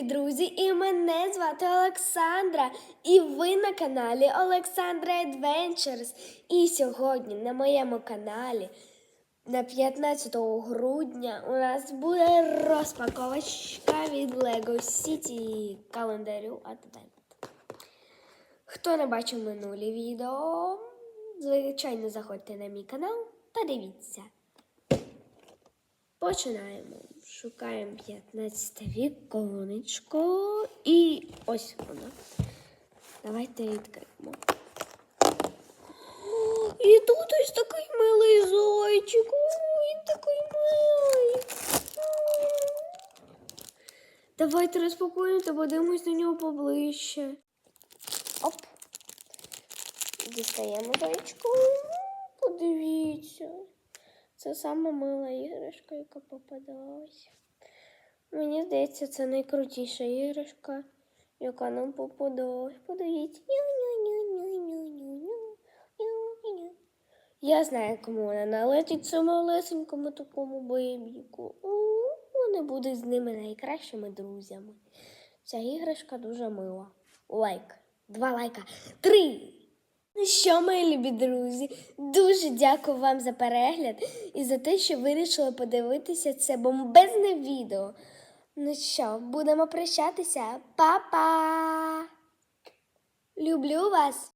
любі друзі! І мене звати Олександра. І ви на каналі Олександра Adventures. І сьогодні на моєму каналі на 15 грудня у нас буде розпаковочка від Lego City календарю Advent. Хто не бачив минулі відео, звичайно, заходьте на мій канал та дивіться. Починаємо. Шукаємо 15 віконечко. І ось воно. Давайте відкриємо. І тут ось такий милий зайчик. Він такий милий. Давайте розпакуємо та подивимось на нього поближче. Оп. Дістаємо зайчку. Подивіться. Це сама мила іграшка, яка попадалася. Мені здається, це найкрутіша іграшка, яка нам попадалась. Подивіться. Я знаю, кому вона налетить самолесенькому такому боєбіку. Вони будуть з ними найкращими друзями. Ця іграшка дуже мила. Лайк. Два лайка. Три. Ну що, мої любі друзі, дуже дякую вам за перегляд і за те, що вирішили подивитися це бомбезне відео. Ну що, будемо прощатися. Па-па! Люблю вас!